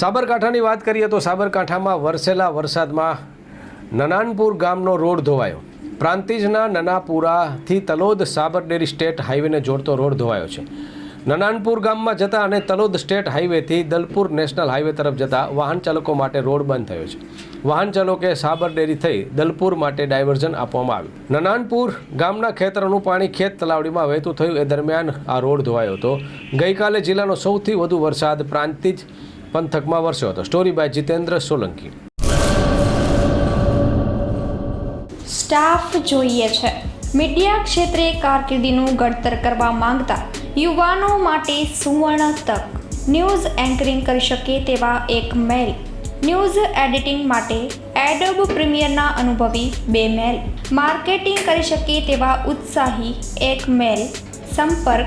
સાબરકાંઠાની વાત કરીએ તો સાબરકાંઠામાં વરસેલા વરસાદમાં નનાનપુર ગામનો રોડ ધોવાયો. પ્રાંતિજના નનાપુરાથી તલોદ સાબરડેરી સ્ટેટ હાઈવેને જોડતો રોડ ધોવાયો છે. નનાનપુર ગામમાં જતા અને તલોદ સ્ટેટ હાઈવેથી દલપુર નેશનલ હાઈવે તરફ જતા વાહન ચાલકો માટે રોડ બંધ થયો છે. વાહન ચાલકે સાબરડેરી થઈ દલપુર માટે ડાયવર્ઝન આપવામાં આવ્યું. નનાનપુર ગામના ખેતરોનું પાણી ખેત તલાવડીમાં વહેતું થયું. એ દરમિયાન આ રોડ ધોવાયો હતો. ગઈકાલે જિલ્લાનો સૌથી વધુ વરસાદ પ્રાંતિજ પંથકમાં વરસ્યો હતો. Story by Jitendra Solanki. Staff જોઈએ છે. મીડિયા ક્ષેત્રે કારકિર્દીનું ઘડતર કરવા માંગતા યુવાનો માટે સુવર્ણ તક. ન્યૂઝ એન્કરિંગ કરી શકે તેવા એક મેલ. ન્યૂઝ એડિટિંગ માટે એડોબ પ્રીમિયરના અનુભવી બે મેલ. માર્કેટિંગ કરી શકે તેવા ઉત્સાહી એક મેલ. સંપર્ક